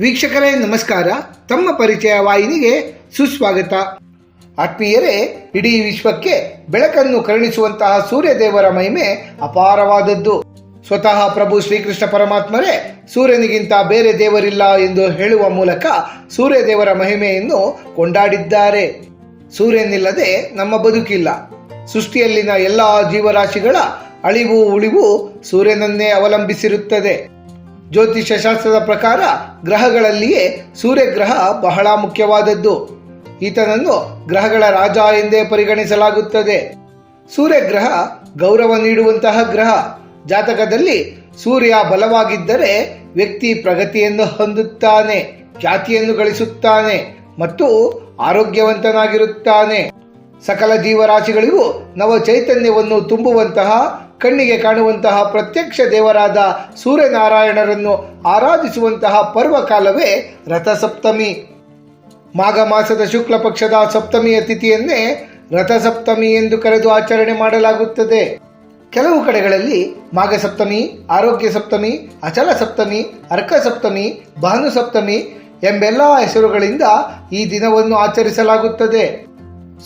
ವೀಕ್ಷಕರೇ, ನಮಸ್ಕಾರ. ತಮ್ಮ ಪರಿಚಯ ವಾಹಿನಿಗೆ ಸುಸ್ವಾಗತ. ಆತ್ಮೀಯರೇ, ಇಡೀ ವಿಶ್ವಕ್ಕೆ ಬೆಳಕನ್ನು ಕರುಣಿಸುವಂತಹ ಸೂರ್ಯದೇವರ ಮಹಿಮೆ ಅಪಾರವಾದದ್ದು. ಸ್ವತಃ ಪ್ರಭು ಶ್ರೀಕೃಷ್ಣ ಪರಮಾತ್ಮರೇ, ಸೂರ್ಯನಿಗಿಂತ ಬೇರೆ ದೇವರಿಲ್ಲ ಎಂದು ಹೇಳುವ ಮೂಲಕ ಸೂರ್ಯದೇವರ ಮಹಿಮೆಯನ್ನು ಕೊಂಡಾಡಿದ್ದಾರೆ. ಸೂರ್ಯನಿಲ್ಲದೆ ನಮ್ಮ ಬದುಕಿಲ್ಲ. ಸೃಷ್ಟಿಯಲ್ಲಿನ ಎಲ್ಲ ಜೀವರಾಶಿಗಳ ಅಳಿವು ಉಳಿವು ಸೂರ್ಯನನ್ನೇ ಅವಲಂಬಿಸಿರುತ್ತದೆ. ಜ್ಯೋತಿಷ್ಯ ಶಾಸ್ತ್ರದ ಪ್ರಕಾರ ಗ್ರಹಗಳಲ್ಲಿಯೇ ಸೂರ್ಯಗ್ರಹ ಬಹಳ ಮುಖ್ಯವಾದದ್ದು. ಈತನನ್ನು ಗ್ರಹಗಳ ರಾಜ ಎಂದೇ ಪರಿಗಣಿಸಲಾಗುತ್ತದೆ. ಸೂರ್ಯಗ್ರಹ ಗೌರವ ನೀಡುವಂತಹ ಗ್ರಹ. ಜಾತಕದಲ್ಲಿ ಸೂರ್ಯ ಬಲವಾಗಿದ್ದರೆ ವ್ಯಕ್ತಿ ಪ್ರಗತಿಯನ್ನು ಹೊಂದುತ್ತಾನೆ ಖ್ಯಾತಿಯನ್ನು ಗಳಿಸುತ್ತಾನೆ ಮತ್ತು ಆರೋಗ್ಯವಂತನಾಗಿರುತ್ತಾನೆ. ಸಕಲ ಜೀವರಾಶಿಗಳಿಗೂ ನವ ಚೈತನ್ಯವನ್ನು ತುಂಬುವಂತಹ ಕಣ್ಣಿಗೆ ಕಾಣುವಂತಹ ಪ್ರತ್ಯಕ್ಷ ದೇವರಾದ ಸೂರ್ಯನಾರಾಯಣರನ್ನು ಆರಾಧಿಸುವಂತಹ ಪರ್ವಕಾಲವೇ ರಥಸಪ್ತಮಿ. ಮಾಘ ಮಾಸದ ಶುಕ್ಲ ಪಕ್ಷದ ಸಪ್ತಮಿಯ ತಿಥಿಯನ್ನೇ ರಥಸಪ್ತಮಿ ಎಂದು ಕರೆದು ಆಚರಣೆ ಮಾಡಲಾಗುತ್ತದೆ. ಕೆಲವು ಕಡೆಗಳಲ್ಲಿ ಮಾಘ ಸಪ್ತಮಿ, ಆರೋಗ್ಯ ಸಪ್ತಮಿ, ಅಚಲ ಸಪ್ತಮಿ, ಅರ್ಕ ಸಪ್ತಮಿ, ಭಾನು ಸಪ್ತಮಿ ಎಂಬೆಲ್ಲ ಹೆಸರುಗಳಿಂದ ಈ ದಿನವನ್ನು ಆಚರಿಸಲಾಗುತ್ತದೆ.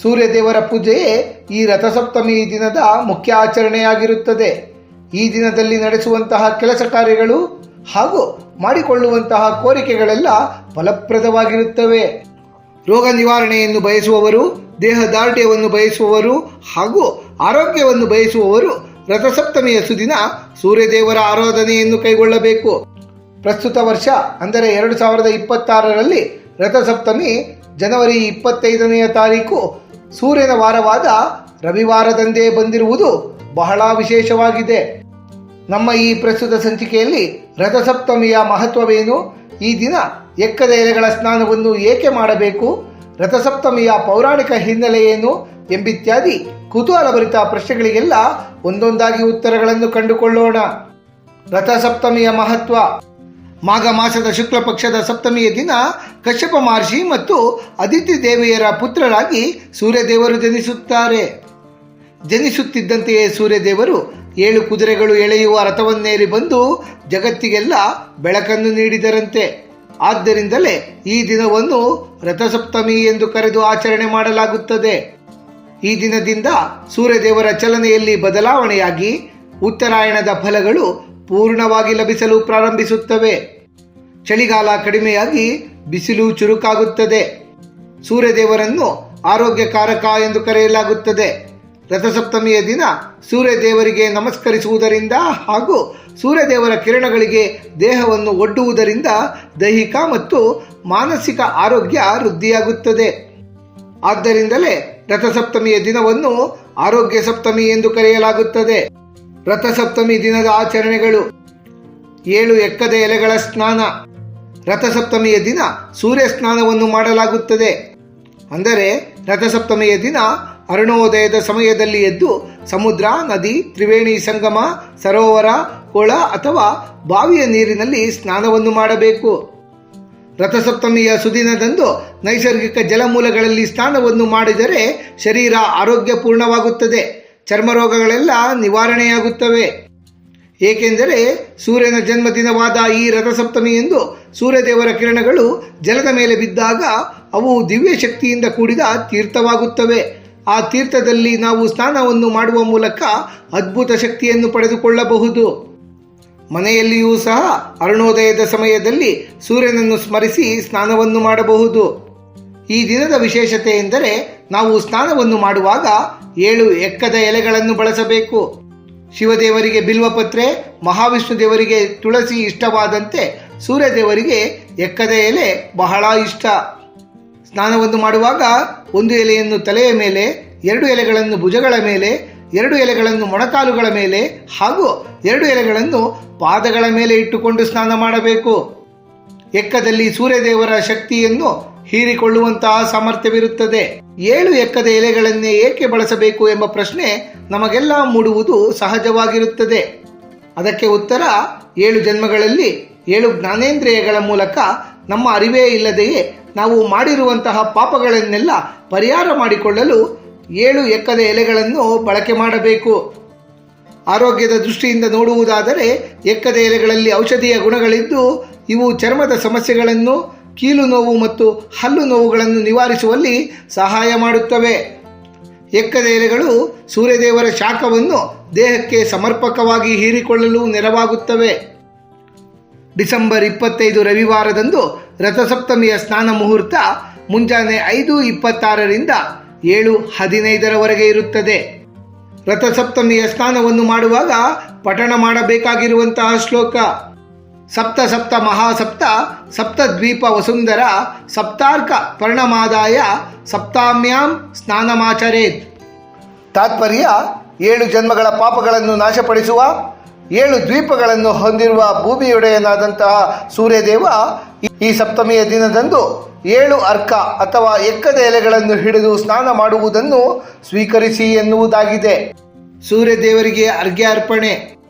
ಸೂರ್ಯದೇವರ ಪೂಜೆಯೇ ಈ ರಥಸಪ್ತಮಿ ದಿನದ ಮುಖ್ಯ ಆಚರಣೆಯಾಗಿರುತ್ತದೆ. ಈ ದಿನದಲ್ಲಿ ನಡೆಸುವಂತಹ ಕೆಲಸ ಕಾರ್ಯಗಳು ಹಾಗೂ ಮಾಡಿಕೊಳ್ಳುವಂತಹ ಕೋರಿಕೆಗಳೆಲ್ಲ ಫಲಪ್ರದವಾಗಿರುತ್ತವೆ. ರೋಗ ನಿವಾರಣೆಯನ್ನು ಬಯಸುವವರು, ದೇಹ ದಾರ್ಢ್ಯವನ್ನು ಬಯಸುವವರು ಹಾಗೂ ಆರೋಗ್ಯವನ್ನು ಬಯಸುವವರು ರಥಸಪ್ತಮಿಯ ಸುದಿನ ಸೂರ್ಯದೇವರ ಆರಾಧನೆಯನ್ನು ಕೈಗೊಳ್ಳಬೇಕು. ಪ್ರಸ್ತುತ ವರ್ಷ ಅಂದರೆ ಎರಡು ಸಾವಿರದ ಇಪ್ಪತ್ತಾರರಲ್ಲಿ ರಥಸಪ್ತಮಿ ಜನವರಿ ಇಪ್ಪತ್ತೈದನೆಯ ತಾರೀಕು ಸೂರ್ಯನ ವಾರವಾದ ರವಿವಾರದಂದೇ ಬಂದಿರುವುದು ಬಹಳ ವಿಶೇಷವಾಗಿದೆ. ನಮ್ಮ ಈ ಪ್ರಸ್ತುತ ಸಂಚಿಕೆಯಲ್ಲಿ ರಥಸಪ್ತಮಿಯ ಮಹತ್ವವೇನು? ಈ ದಿನ ಎಕ್ಕದ ಎಲೆಗಳ ಸ್ನಾನವನ್ನು ಏಕೆ ಮಾಡಬೇಕು? ರಥಸಪ್ತಮಿಯ ಪೌರಾಣಿಕ ಹಿನ್ನೆಲೆಯೇನು ಎಂಬಿತ್ಯಾದಿ ಕುತೂಹಲಭರಿತ ಪ್ರಶ್ನೆಗಳಿಗೆಲ್ಲ ಒಂದೊಂದಾಗಿ ಉತ್ತರಗಳನ್ನು ಕಂಡುಕೊಳ್ಳೋಣ. ರಥಸಪ್ತಮಿಯ ಮಹತ್ವ. ಮಾಘ ಮಾಸದ ಶುಕ್ಲ ಪಕ್ಷದ ಸಪ್ತಮಿಯ ದಿನ ಕಶ್ಯಪ ಮಹರ್ಷಿ ಮತ್ತು ಅದಿತಿ ದೇವಿಯರ ಪುತ್ರರಾಗಿ ಸೂರ್ಯದೇವರು ಜನಿಸುತ್ತಾರೆ. ಜನಿಸುತ್ತಿದ್ದಂತೆಯೇ ಸೂರ್ಯದೇವರು ಏಳು ಕುದುರೆಗಳು ಎಳೆಯುವ ರಥವನ್ನೇರಿ ಬಂದು ಜಗತ್ತಿಗೆಲ್ಲ ಬೆಳಕನ್ನು ನೀಡಿದರಂತೆ. ಆದ್ದರಿಂದಲೇ ಈ ದಿನವನ್ನು ರಥಸಪ್ತಮಿ ಎಂದು ಕರೆದು ಆಚರಣೆ ಮಾಡಲಾಗುತ್ತದೆ. ಈ ದಿನದಿಂದ ಸೂರ್ಯದೇವರ ಚಲನೆಯಲ್ಲಿ ಬದಲಾವಣೆಯಾಗಿ ಉತ್ತರಾಯಣದ ಫಲಗಳು ಪೂರ್ಣವಾಗಿ ಲಭಿಸಲು ಪ್ರಾರಂಭಿಸುತ್ತವೆ. ಚಳಿಗಾಲ ಕಡಿಮೆಯಾಗಿ ಬಿಸಿಲು ಚುರುಕಾಗುತ್ತದೆ. ಸೂರ್ಯದೇವರನ್ನು ಆರೋಗ್ಯಕಾರಕ ಎಂದು ಕರೆಯಲಾಗುತ್ತದೆ. ರಥಸಪ್ತಮಿಯ ದಿನ ಸೂರ್ಯದೇವರಿಗೆ ನಮಸ್ಕರಿಸುವುದರಿಂದ ಹಾಗೂ ಸೂರ್ಯದೇವರ ಕಿರಣಗಳಿಗೆ ದೇಹವನ್ನು ಒಡ್ಡುವುದರಿಂದ ದೈಹಿಕ ಮತ್ತು ಮಾನಸಿಕ ಆರೋಗ್ಯ ವೃದ್ಧಿಯಾಗುತ್ತದೆ. ಆದ್ದರಿಂದಲೇ ರಥಸಪ್ತಮಿಯ ದಿನವನ್ನು ಆರೋಗ್ಯ ಸಪ್ತಮಿ ಎಂದು ಕರೆಯಲಾಗುತ್ತದೆ. ರಥಸಪ್ತಮಿ ದಿನದ ಆಚರಣೆಗಳು. ಏಳು ಎಕ್ಕದ ಎಲೆಗಳ ಸ್ನಾನ. ರಥಸಪ್ತಮಿಯ ದಿನ ಸೂರ್ಯ ಸ್ನಾನವನ್ನು ಮಾಡಲಾಗುತ್ತದೆ. ಅಂದರೆ ರಥಸಪ್ತಮಿಯ ದಿನ ಅರುಣೋದಯದ ಸಮಯದಲ್ಲಿ ಎದ್ದು ಸಮುದ್ರ, ನದಿ, ತ್ರಿವೇಣಿ ಸಂಗಮ, ಸರೋವರ, ಕೊಳ ಅಥವಾ ಬಾವಿಯ ನೀರಿನಲ್ಲಿ ಸ್ನಾನವನ್ನು ಮಾಡಬೇಕು. ರಥಸಪ್ತಮಿಯ ಸುದಿನದಂದು ನೈಸರ್ಗಿಕ ಜಲಮೂಲಗಳಲ್ಲಿ ಸ್ನಾನವನ್ನು ಮಾಡಿದರೆ ಶರೀರ ಆರೋಗ್ಯಪೂರ್ಣವಾಗುತ್ತದೆ. ಚರ್ಮ ರೋಗಗಳೆಲ್ಲ ನಿವಾರಣೆಯಾಗುತ್ತವೆ. ಏಕೆಂದರೆ ಸೂರ್ಯನ ಜನ್ಮದಿನವಾದ ಈ ರಥಸಪ್ತಮಿಯಂದು ಸೂರ್ಯದೇವರ ಕಿರಣಗಳು ಜಲದ ಮೇಲೆ ಬಿದ್ದಾಗ ಅವು ದಿವ್ಯ ಶಕ್ತಿಯಿಂದ ಕೂಡಿದ ತೀರ್ಥವಾಗುತ್ತವೆ. ಆ ತೀರ್ಥದಲ್ಲಿ ನಾವು ಸ್ನಾನವನ್ನು ಮಾಡುವ ಮೂಲಕ ಅದ್ಭುತ ಶಕ್ತಿಯನ್ನು ಪಡೆದುಕೊಳ್ಳಬಹುದು. ಮನೆಯಲ್ಲಿಯೂ ಸಹ ಅರುಣೋದಯದ ಸಮಯದಲ್ಲಿ ಸೂರ್ಯನನ್ನು ಸ್ಮರಿಸಿ ಸ್ನಾನವನ್ನು ಮಾಡಬಹುದು. ಈ ದಿನದ ವಿಶೇಷತೆ ಎಂದರೆ ನಾವು ಸ್ನಾನವನ್ನು ಮಾಡುವಾಗ ಏಳು ಎಕ್ಕದ ಎಲೆಗಳನ್ನು ಬಳಸಬೇಕು. ಶಿವದೇವರಿಗೆ ಬಿಲ್ವಪತ್ರೆ ಮಹಾವಿಷ್ಣು ದೇವರಿಗೆ ತುಳಸಿ ಇಷ್ಟವಾದಂತೆ ಸೂರ್ಯದೇವರಿಗೆ ಎಕ್ಕದ ಎಲೆ ಬಹಳ ಇಷ್ಟ. ಸ್ನಾನವನ್ನು ಮಾಡುವಾಗ ಒಂದು ಎಲೆಯನ್ನು ತಲೆಯ ಮೇಲೆ, ಎರಡು ಎಲೆಗಳನ್ನು ಭುಜಗಳ ಮೇಲೆ, ಎರಡು ಎಲೆಗಳನ್ನು ಮೊಣಕಾಲುಗಳ ಮೇಲೆ ಹಾಗೂ ಎರಡು ಎಲೆಗಳನ್ನು ಪಾದಗಳ ಮೇಲೆ ಇಟ್ಟುಕೊಂಡು ಸ್ನಾನ ಮಾಡಬೇಕು. ಎಕ್ಕದಲ್ಲಿ ಸೂರ್ಯದೇವರ ಶಕ್ತಿಯನ್ನು ಹೀರಿಕೊಳ್ಳುವಂತಹ ಸಾಮರ್ಥ್ಯವಿರುತ್ತದೆ. ಏಳು ಎಕ್ಕದ ಎಲೆಗಳನ್ನೇ ಏಕೆ ಬಳಸಬೇಕು ಎಂಬ ಪ್ರಶ್ನೆ ನಮಗೆಲ್ಲ ಮೂಡುವುದು ಸಹಜವಾಗಿರುತ್ತದೆ. ಅದಕ್ಕೆ ಉತ್ತರ, ಏಳು ಜನ್ಮಗಳಲ್ಲಿ ಏಳು ಜ್ಞಾನೇಂದ್ರಿಯಗಳ ಮೂಲಕ ನಮ್ಮ ಅರಿವೇ ಇಲ್ಲದೆಯೇ ನಾವು ಮಾಡಿರುವಂತಹ ಪಾಪಗಳನ್ನೆಲ್ಲ ಪರಿಹಾರ ಮಾಡಿಕೊಳ್ಳಲು ಏಳು ಎಕ್ಕದ ಎಲೆಗಳನ್ನು ಬಳಕೆ ಮಾಡಬೇಕು. ಆರೋಗ್ಯದ ದೃಷ್ಟಿಯಿಂದ ನೋಡುವುದಾದರೆ ಎಕ್ಕದ ಎಲೆಗಳಲ್ಲಿ ಔಷಧೀಯ ಗುಣಗಳಿದ್ದು ಇವು ಚರ್ಮದ ಸಮಸ್ಯೆಗಳನ್ನು ಕೀಲು ನೋವು ಮತ್ತು ಹಲ್ಲು ನೋವುಗಳನ್ನು ನಿವಾರಿಸುವಲ್ಲಿ ಸಹಾಯ ಮಾಡುತ್ತವೆ. ಎಕ್ಕದ ಎಲೆಗಳು ಸೂರ್ಯದೇವರ ಶಾಖವನ್ನು ದೇಹಕ್ಕೆ ಸಮರ್ಪಕವಾಗಿ ಹೀರಿಕೊಳ್ಳಲು ನೆರವಾಗುತ್ತವೆ. ಡಿಸೆಂಬರ್ ಇಪ್ಪತ್ತೈದು ರವಿವಾರದಂದು ರಥಸಪ್ತಮಿಯ ಸ್ನಾನ ಮುಹೂರ್ತ ಮುಂಜಾನೆ ಐದು ಇಪ್ಪತ್ತಾರರಿಂದ ಏಳು ಹದಿನೈದರವರೆಗೆ ಇರುತ್ತದೆ. ರಥಸಪ್ತಮಿಯ ಸ್ನಾನವನ್ನು ಮಾಡುವಾಗ ಪಠಣ ಮಾಡಬೇಕಾಗಿರುವಂತಹ ಶ್ಲೋಕ. ಸಪ್ತ ಸಪ್ತ ಮಹಾಸಪ್ತ ಸಪ್ತದ್ವೀಪ ವಸುಂಧರ ಸಪ್ತಾರ್ಕ ಪರ್ಣಮಾದಾಯ ಸಪ್ತಾಮ್ಯಾಂ ಸ್ನಾನಮಾಚರೇತ್. ತಾತ್ಪರ್ಯ, ಏಳು ಜನ್ಮಗಳ ಪಾಪಗಳನ್ನು ನಾಶಪಡಿಸುವ, ಏಳು ದ್ವೀಪಗಳನ್ನು ಹೊಂದಿರುವ ಭೂಮಿಯೊಡೆಯನಾದಂತಹ ಸೂರ್ಯದೇವ ಈ ಸಪ್ತಮಿಯ ದಿನದಂದು ಏಳು ಅರ್ಕ ಅಥವಾ ಎಕ್ಕದ ಎಲೆಗಳನ್ನು ಹಿಡಿದು ಸ್ನಾನ ಮಾಡುವುದನ್ನು ಸ್ವೀಕರಿಸಿ ಎನ್ನುವುದಾಗಿದೆ. ಸೂರ್ಯದೇವರಿಗೆ ಅರ್ಘ್ಯ ಅರ್ಪಣೆ.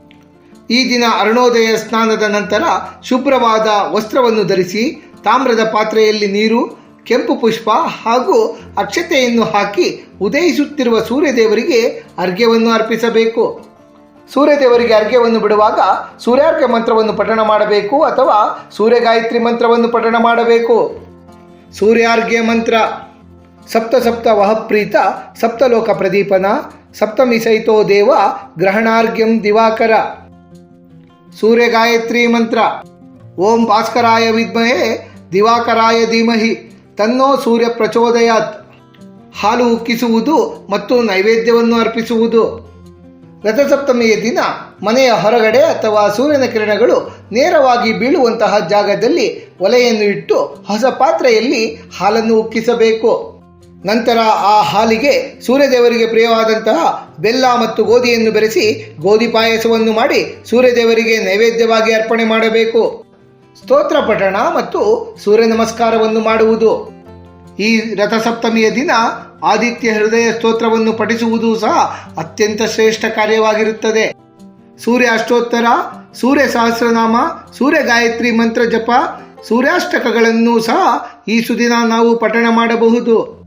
ಈ ದಿನ ಅರುಣೋದಯ ಸ್ನಾನದ ನಂತರ ಶುಭ್ರವಾದ ವಸ್ತ್ರವನ್ನು ಧರಿಸಿ ತಾಮ್ರದ ಪಾತ್ರೆಯಲ್ಲಿ ನೀರು, ಕೆಂಪು ಪುಷ್ಪ ಹಾಗೂ ಅಕ್ಷತೆಯನ್ನು ಹಾಕಿ ಉದಯಿಸುತ್ತಿರುವ ಸೂರ್ಯದೇವರಿಗೆ ಅರ್ಘ್ಯವನ್ನು ಅರ್ಪಿಸಬೇಕು. ಸೂರ್ಯದೇವರಿಗೆ ಅರ್ಘ್ಯವನ್ನು ಬಿಡುವಾಗ ಸೂರ್ಯಾರ್ಘ್ಯ ಮಂತ್ರವನ್ನು ಪಠಣ ಮಾಡಬೇಕು ಅಥವಾ ಸೂರ್ಯಗಾಯತ್ರಿ ಮಂತ್ರವನ್ನು ಪಠಣ ಮಾಡಬೇಕು. ಸೂರ್ಯಾರ್ಘ್ಯ ಮಂತ್ರ, ಸಪ್ತ ಸಪ್ತ ವಹಪ್ರೀತ, ಸಪ್ತಲೋಕ ಪ್ರದೀಪನ ಸಪ್ತಮಿಸೈತೋ ದೇವ, ಗ್ರಹಣಾರ್ಘ್ಯಂ ದಿವಾಕರ. ಸೂರ್ಯಗಾಯತ್ರಿ ಮಂತ್ರ ಓಂ ಭಾಸ್ಕರಾಯ ವಿದ್ಮಹೆ, ದಿವಾಕರಾಯ ಧೀಮಹಿ, ತನ್ನೋ ಸೂರ್ಯ ಪ್ರಚೋದಯಾತ್. ಹಾಲು ಉಕ್ಕಿಸುವುದು ಮತ್ತು ನೈವೇದ್ಯವನ್ನು ಅರ್ಪಿಸುವುದು. ರಥಸಪ್ತಮಿಯ ದಿನ, ಮನೆಯ ಹೊರಗಡೆ ಅಥವಾ ಸೂರ್ಯನ ಕಿರಣಗಳು ನೇರವಾಗಿ ಬೀಳುವಂತಹ ಜಾಗದಲ್ಲಿ ಒಲೆಯನ್ನು ಇಟ್ಟು ಹೊಸ ಪಾತ್ರೆಯಲ್ಲಿ ಹಾಲನ್ನು ಉಕ್ಕಿಸಬೇಕು. ನಂತರ ಆ ಹಾಲಿಗೆ ಸೂರ್ಯದೇವರಿಗೆ ಪ್ರಿಯವಾದಂತಹ ಬೆಲ್ಲ ಮತ್ತು ಗೋಧಿಯನ್ನು ಬೆರೆಸಿ ಗೋಧಿ ಪಾಯಸವನ್ನು ಮಾಡಿ ಸೂರ್ಯದೇವರಿಗೆ ನೈವೇದ್ಯವಾಗಿ ಅರ್ಪಣೆ ಮಾಡಬೇಕು. ಸ್ತೋತ್ರ ಪಠಣ ಮತ್ತು ಸೂರ್ಯ ನಮಸ್ಕಾರವನ್ನು ಮಾಡುವುದು. ಈ ರಥಸಪ್ತಮಿಯ ದಿನ ಆದಿತ್ಯ ಹೃದಯ ಸ್ತೋತ್ರವನ್ನು ಪಠಿಸುವುದು ಸಹ ಅತ್ಯಂತ ಶ್ರೇಷ್ಠ ಕಾರ್ಯವಾಗಿರುತ್ತದೆ. ಸೂರ್ಯ ಅಷ್ಟೋತ್ತರ, ಸೂರ್ಯ ಸಹಸ್ರನಾಮ, ಸೂರ್ಯ ಗಾಯತ್ರಿ ಮಂತ್ರ ಜಪ, ಸೂರ್ಯಾಷ್ಟಕಗಳನ್ನು ಸಹ ಈ ಸುದಿನ ನಾವು ಪಠಣ ಮಾಡಬಹುದು.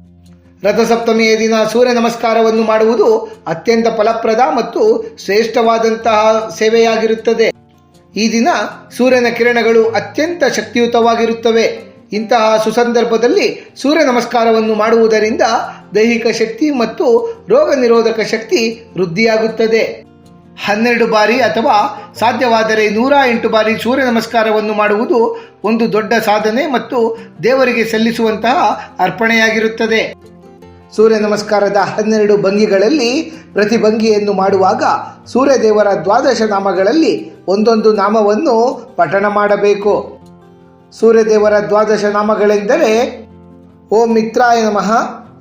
ರಥಸಪ್ತಮಿಯ ದಿನ ಸೂರ್ಯ ನಮಸ್ಕಾರವನ್ನು ಮಾಡುವುದು ಅತ್ಯಂತ ಫಲಪ್ರದ ಮತ್ತು ಶ್ರೇಷ್ಠವಾದಂತಹ ಸೇವೆಯಾಗಿರುತ್ತದೆ. ಈ ದಿನ ಸೂರ್ಯನ ಕಿರಣಗಳು ಅತ್ಯಂತ ಶಕ್ತಿಯುತವಾಗಿರುತ್ತವೆ. ಇಂತಹ ಸುಸಂದರ್ಭದಲ್ಲಿ ಸೂರ್ಯ ನಮಸ್ಕಾರವನ್ನು ಮಾಡುವುದರಿಂದ ದೈಹಿಕ ಶಕ್ತಿ ಮತ್ತು ರೋಗ ನಿರೋಧಕ ಶಕ್ತಿ ವೃದ್ಧಿಯಾಗುತ್ತದೆ. ಹನ್ನೆರಡು ಬಾರಿ ಅಥವಾ ಸಾಧ್ಯವಾದರೆ ನೂರ ಎಂಟು ಬಾರಿ ಸೂರ್ಯ ನಮಸ್ಕಾರವನ್ನು ಮಾಡುವುದು ಒಂದು ದೊಡ್ಡ ಸಾಧನೆ ಮತ್ತು ದೇವರಿಗೆ ಸಲ್ಲಿಸುವಂತಹ ಅರ್ಪಣೆಯಾಗಿರುತ್ತದೆ. ಸೂರ್ಯ ನಮಸ್ಕಾರದ ಹನ್ನೆರಡು ಭಂಗಿಗಳಲ್ಲಿ ಪ್ರತಿ ಭಂಗಿಯನ್ನು ಮಾಡುವಾಗ ಸೂರ್ಯದೇವರ ದ್ವಾದಶ ನಾಮಗಳಲ್ಲಿ ಒಂದೊಂದು ನಾಮವನ್ನು ಪಠಣ ಮಾಡಬೇಕು. ಸೂರ್ಯದೇವರ ದ್ವಾದಶ ನಾಮಗಳೆಂದರೆ ಓಂ ಮಿತ್ರಾಯ ನಮಃ,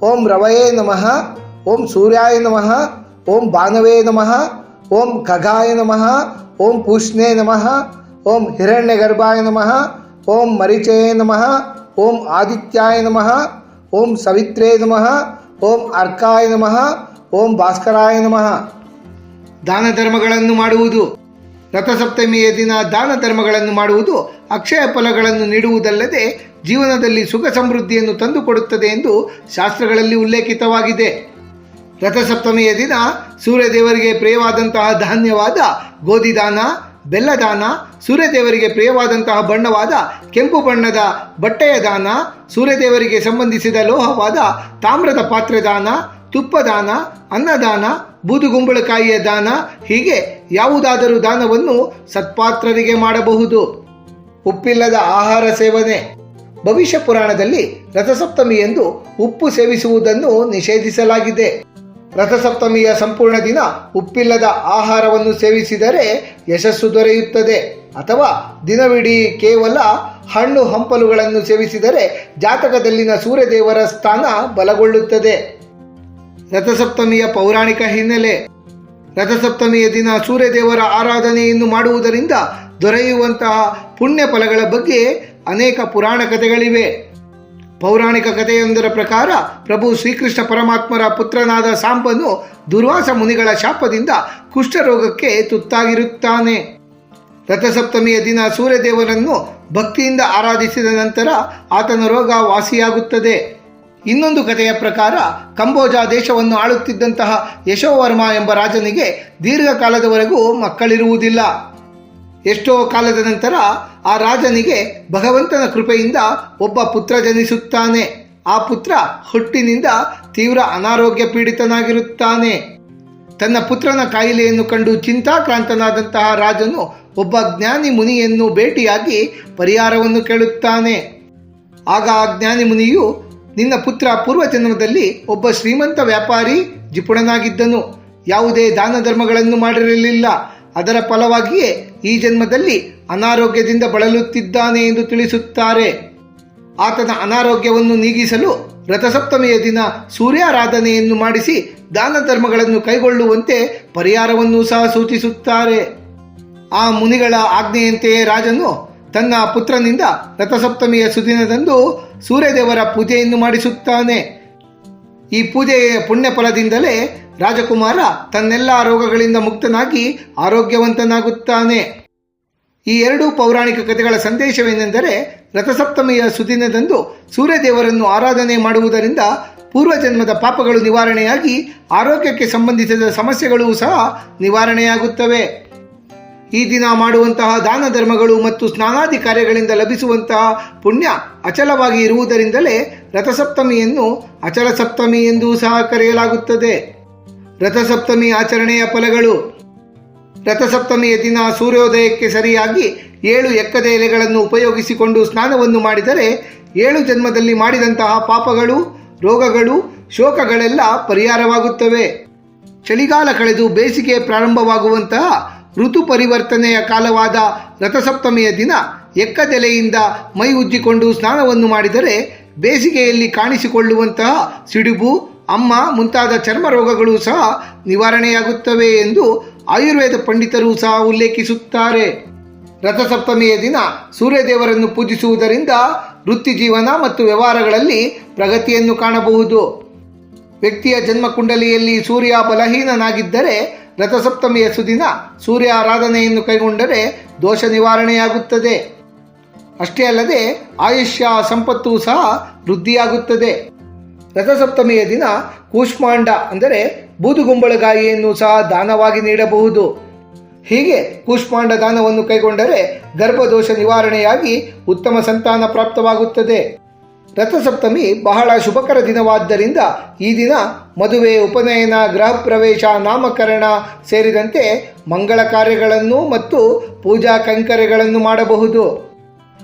ಓಂ ರವಯೇ ನಮಃ, ಓಂ ಸೂರ್ಯಾಯ ನಮಃ, ಓಂ ಬಾನವೇ ನಮಃ, ಓಂ ಖಗಾಯ ನಮಃ, ಓಂ ಪೂಷ್ಣೇ ನಮಃ, ಓಂ ಹಿರಣ್ಯಗರ್ಭಾಯ ನಮಃ, ಓಂ ಮರಿಚಯೇ ನಮಃ, ಓಂ ಆದಿತ್ಯಾಯ ನಮಃ, ಓಂ ಸವಿತ್ರೇ ನಮಃ ಓಂ ಅರ್ಕಾಯ ನಮಃ, ಓಂ ಭಾಸ್ಕರಾಯ ನಮಃ. ದಾನ ಧರ್ಮಗಳನ್ನು ಮಾಡುವುದು, ರಥಸಪ್ತಮಿಯ ದಿನ ದಾನ ಧರ್ಮಗಳನ್ನು ಮಾಡುವುದು, ಅಕ್ಷಯ ಫಲಗಳನ್ನು ನೀಡುವುದಲ್ಲದೆ ಜೀವನದಲ್ಲಿ ಸುಖ ಸಮೃದ್ಧಿಯನ್ನು ತಂದುಕೊಡುತ್ತದೆ ಎಂದು ಶಾಸ್ತ್ರಗಳಲ್ಲಿ ಉಲ್ಲೇಖಿತವಾಗಿದೆ. ರಥಸಪ್ತಮಿಯ ದಿನ ಸೂರ್ಯದೇವರಿಗೆ ಪ್ರಿಯವಾದಂತಹ ಧಾನ್ಯವಾದ ಗೋಧಿ ದಾನ ಬೆಲ್ಲ ದಾನ, ಸೂರ್ಯದೇವರಿಗೆ ಪ್ರಿಯವಾದಂತಹ ಬಣ್ಣವಾದ ಕೆಂಪು ಬಣ್ಣದ ಬಟ್ಟೆಯ ದಾನ, ಸೂರ್ಯದೇವರಿಗೆ ಸಂಬಂಧಿಸಿದ ಲೋಹವಾದ ತಾಮ್ರದ ಪಾತ್ರೆ ದಾನ ತುಪ್ಪದಾನ ಅನ್ನದಾನ ಬೂದುಗುಂಬಳಕಾಯಿಯ ದಾನ, ಹೀಗೆ ಯಾವುದಾದರೂ ದಾನವನ್ನು ಸತ್ಪಾತ್ರರಿಗೆ ಮಾಡಬಹುದು. ಉಪ್ಪಿಲ್ಲದ ಆಹಾರ ಸೇವನೆ. ಭವಿಷ್ಯ ಪುರಾಣದಲ್ಲಿ ರಥಸಪ್ತಮಿ ಎಂದು ಉಪ್ಪು ಸೇವಿಸುವುದನ್ನು ನಿಷೇಧಿಸಲಾಗಿದೆ. ರಥಸಪ್ತಮಿಯ ಸಂಪೂರ್ಣ ದಿನ ಉಪ್ಪಿಲ್ಲದ ಆಹಾರವನ್ನು ಸೇವಿಸಿದರೆ ಯಶಸ್ಸು ದೊರೆಯುತ್ತದೆ. ಅಥವಾ ದಿನವಿಡೀ ಕೇವಲ ಹಣ್ಣು ಹಂಪಲುಗಳನ್ನು ಸೇವಿಸಿದರೆ ಜಾತಕದಲ್ಲಿನ ಸೂರ್ಯದೇವರ ಸ್ಥಾನ ಬಲಗೊಳ್ಳುತ್ತದೆ. ರಥಸಪ್ತಮಿಯ ಪೌರಾಣಿಕ ಹಿನ್ನೆಲೆ. ರಥಸಪ್ತಮಿಯ ದಿನ ಸೂರ್ಯದೇವರ ಆರಾಧನೆಯನ್ನು ಮಾಡುವುದರಿಂದ ದೊರೆಯುವಂತಹ ಪುಣ್ಯ ಫಲಗಳ ಬಗ್ಗೆ ಅನೇಕ ಪುರಾಣ ಕಥೆಗಳಿವೆ. ಪೌರಾಣಿಕ ಕಥೆಯೊಂದರ ಪ್ರಕಾರ ಪ್ರಭು ಶ್ರೀಕೃಷ್ಣ ಪರಮಾತ್ಮರ ಪುತ್ರನಾದ ಸಾಂಬನು ದುರ್ವಾಸ ಮುನಿಗಳ ಶಾಪದಿಂದ ಕುಷ್ಠರೋಗಕ್ಕೆ ತುತ್ತಾಗಿರುತ್ತಾನೆ. ರಥಸಪ್ತಮಿಯ ದಿನ ಸೂರ್ಯದೇವರನ್ನು ಭಕ್ತಿಯಿಂದ ಆರಾಧಿಸಿದ ನಂತರ ಆತನ ರೋಗ ವಾಸಿಯಾಗುತ್ತದೆ. ಇನ್ನೊಂದು ಕಥೆಯ ಪ್ರಕಾರ ಕಂಬೋಜ ದೇಶವನ್ನು ಆಳುತ್ತಿದ್ದಂತಹ ಯಶೋವರ್ಮ ಎಂಬ ರಾಜನಿಗೆ ದೀರ್ಘಕಾಲದವರೆಗೂ ಮಕ್ಕಳಿರುವುದಿಲ್ಲ. ಎಷ್ಟೋ ಕಾಲದ ನಂತರ ಆ ರಾಜನಿಗೆ ಭಗವಂತನ ಕೃಪೆಯಿಂದ ಒಬ್ಬ ಪುತ್ರ ಜನಿಸುತ್ತಾನೆ. ಆ ಪುತ್ರ ಹುಟ್ಟಿನಿಂದ ತೀವ್ರ ಅನಾರೋಗ್ಯ ಪೀಡಿತನಾಗಿರುತ್ತಾನೆ. ತನ್ನ ಪುತ್ರನ ಕಾಯಿಲೆಯನ್ನು ಕಂಡು ಚಿಂತಾಕ್ರಾಂತನಾದಂತಹ ರಾಜನು ಒಬ್ಬ ಜ್ಞಾನಿ ಮುನಿಯನ್ನು ಭೇಟಿಯಾಗಿ ಪರಿಹಾರವನ್ನು ಕೇಳುತ್ತಾನೆ. ಆಗ ಆ ಜ್ಞಾನಿ ಮುನಿಯು ನಿನ್ನ ಪುತ್ರ ಪೂರ್ವಜನ್ಮದಲ್ಲಿ ಒಬ್ಬ ಶ್ರೀಮಂತ ವ್ಯಾಪಾರಿ ಜಿಪುಣನಾಗಿದ್ದನು ಯಾವುದೇ ದಾನ ಧರ್ಮಗಳನ್ನು ಮಾಡಿರಲಿಲ್ಲ. ಅದರ ಫಲವಾಗಿಯೇ ಈ ಜನ್ಮದಲ್ಲಿ ಅನಾರೋಗ್ಯದಿಂದ ಬಳಲುತ್ತಿದ್ದಾನೆ ಎಂದು ತಿಳಿಸುತ್ತಾರೆ. ಆತನ ಅನಾರೋಗ್ಯವನ್ನು ನೀಗಿಸಲು ರಥಸಪ್ತಮಿಯ ದಿನ ಸೂರ್ಯಾರಾಧನೆಯನ್ನು ಮಾಡಿಸಿ ದಾನ ಧರ್ಮಗಳನ್ನು ಕೈಗೊಳ್ಳುವಂತೆ ಪರಿಹಾರವನ್ನು ಸಹ ಸೂಚಿಸುತ್ತಾರೆ. ಆ ಮುನಿಗಳ ಆಜ್ಞೆಯಂತೆಯೇ ರಾಜನು ತನ್ನ ಪುತ್ರನಿಂದ ರಥಸಪ್ತಮಿಯ ಸುದಿನದಂದು ಸೂರ್ಯದೇವರ ಪೂಜೆಯನ್ನು ಮಾಡಿಸುತ್ತಾನೆ. ಈ ಪೂಜೆಯ ಪುಣ್ಯ ಫಲದಿಂದಲೇ ರಾಜಕುಮಾರ ತನ್ನೆಲ್ಲ ರೋಗಗಳಿಂದ ಮುಕ್ತನಾಗಿ ಆರೋಗ್ಯವಂತನಾಗುತ್ತಾನೆ. ಈ ಎರಡು ಪೌರಾಣಿಕ ಕಥೆಗಳ ಸಂದೇಶವೇನೆಂದರೆ ರಥಸಪ್ತಮಿಯ ಸುದಿನದಂದು ಸೂರ್ಯದೇವರನ್ನು ಆರಾಧನೆ ಮಾಡುವುದರಿಂದ ಪೂರ್ವಜನ್ಮದ ಪಾಪಗಳು ನಿವಾರಣೆಯಾಗಿ ಆರೋಗ್ಯಕ್ಕೆ ಸಂಬಂಧಿಸಿದ ಸಮಸ್ಯೆಗಳು ಸಹ ನಿವಾರಣೆಯಾಗುತ್ತವೆ. ಈ ದಿನ ಮಾಡುವಂತಹ ದಾನ ಧರ್ಮಗಳು ಮತ್ತು ಸ್ನಾನಾದಿ ಕಾರ್ಯಗಳಿಂದ ಲಭಿಸುವಂತಹ ಪುಣ್ಯ ಅಚಲವಾಗಿ ಇರುವುದರಿಂದಲೇ ರಥಸಪ್ತಮಿಯನ್ನು ಅಚಲ ಸಪ್ತಮಿ ಎಂದೂ ಸಹ ಕರೆಯಲಾಗುತ್ತದೆ. ರಥಸಪ್ತಮಿ ಆಚರಣೆಯ ಫಲಗಳು. ರಥಸಪ್ತಮಿಯ ದಿನ ಸೂರ್ಯೋದಯಕ್ಕೆ ಸರಿಯಾಗಿ ಏಳು ಎಕ್ಕದ ಎಲೆಗಳನ್ನು ಉಪಯೋಗಿಸಿಕೊಂಡು ಸ್ನಾನವನ್ನು ಮಾಡಿದರೆ ಏಳು ಜನ್ಮದಲ್ಲಿ ಮಾಡಿದಂತಹ ಪಾಪಗಳು, ರೋಗಗಳು, ಶೋಕಗಳೆಲ್ಲ ಪರಿಹಾರವಾಗುತ್ತವೆ. ಚಳಿಗಾಲ ಕಳೆದು ಬೇಸಿಗೆ ಪ್ರಾರಂಭವಾಗುವಂತಹ ಋತು ಪರಿವರ್ತನೆಯ ಕಾಲವಾದ ರಥಸಪ್ತಮಿಯ ದಿನ ಎಕ್ಕದೆಲೆಯಿಂದ ಮೈ ಉಜ್ಜಿಕೊಂಡು ಸ್ನಾನವನ್ನು ಮಾಡಿದರೆ ಬೇಸಿಗೆಯಲ್ಲಿ ಕಾಣಿಸಿಕೊಳ್ಳುವಂತಹ ಸಿಡುಬು ಅಮ್ಮ ಮುಂತಾದ ಚರ್ಮ ರೋಗಗಳು ಸಹ ನಿವಾರಣೆಯಾಗುತ್ತವೆ ಎಂದು ಆಯುರ್ವೇದ ಪಂಡಿತರು ಸಹ ಉಲ್ಲೇಖಿಸುತ್ತಾರೆ. ರಥಸಪ್ತಮಿಯ ದಿನ ಸೂರ್ಯದೇವರನ್ನು ಪೂಜಿಸುವುದರಿಂದ ವೃತ್ತಿ ಜೀವನ ಮತ್ತು ವ್ಯವಹಾರಗಳಲ್ಲಿ ಪ್ರಗತಿಯನ್ನು ಕಾಣಬಹುದು. ವ್ಯಕ್ತಿಯ ಜನ್ಮ ಕುಂಡಲಿಯಲ್ಲಿ ಸೂರ್ಯ ಬಲಹೀನನಾಗಿದ್ದರೆ ರಥಸಪ್ತಮಿಯ ಸುದಿನ ಸೂರ್ಯ ಆರಾಧನೆಯನ್ನು ಕೈಗೊಂಡರೆ ದೋಷ ನಿವಾರಣೆಯಾಗುತ್ತದೆ. ಅಷ್ಟೇ ಅಲ್ಲದೆ ಆಯುಷ್ಯ, ಸಂಪತ್ತು ಸಹ ವೃದ್ಧಿಯಾಗುತ್ತದೆ. ರಥಸಪ್ತಮಿಯ ದಿನ ಕೂಷ್ಮಾಂಡ ಅಂದರೆ ಬೂದುಗುಂಬಳಗಾಯಿಯನ್ನು ಸಹ ದಾನವಾಗಿ ನೀಡಬಹುದು. ಹೀಗೆ ಕೂಷ್ಮಾಂಡ ದಾನವನ್ನು ಕೈಗೊಂಡರೆ ಗರ್ಭದೋಷ ನಿವಾರಣೆಯಾಗಿ ಉತ್ತಮ ಸಂತಾನ ಪ್ರಾಪ್ತವಾಗುತ್ತದೆ. ರಥಸಪ್ತಮಿ ಬಹಳ ಶುಭಕರ ದಿನವಾದ್ದರಿಂದ ಈ ದಿನ ಮದುವೆ, ಉಪನಯನ, ಗೃಹ ಪ್ರವೇಶ, ನಾಮಕರಣ ಸೇರಿದಂತೆ ಮಂಗಳ ಕಾರ್ಯಗಳನ್ನು ಮತ್ತು ಪೂಜಾ ಕೈಂಕರ್ಯಗಳನ್ನು ಮಾಡಬಹುದು.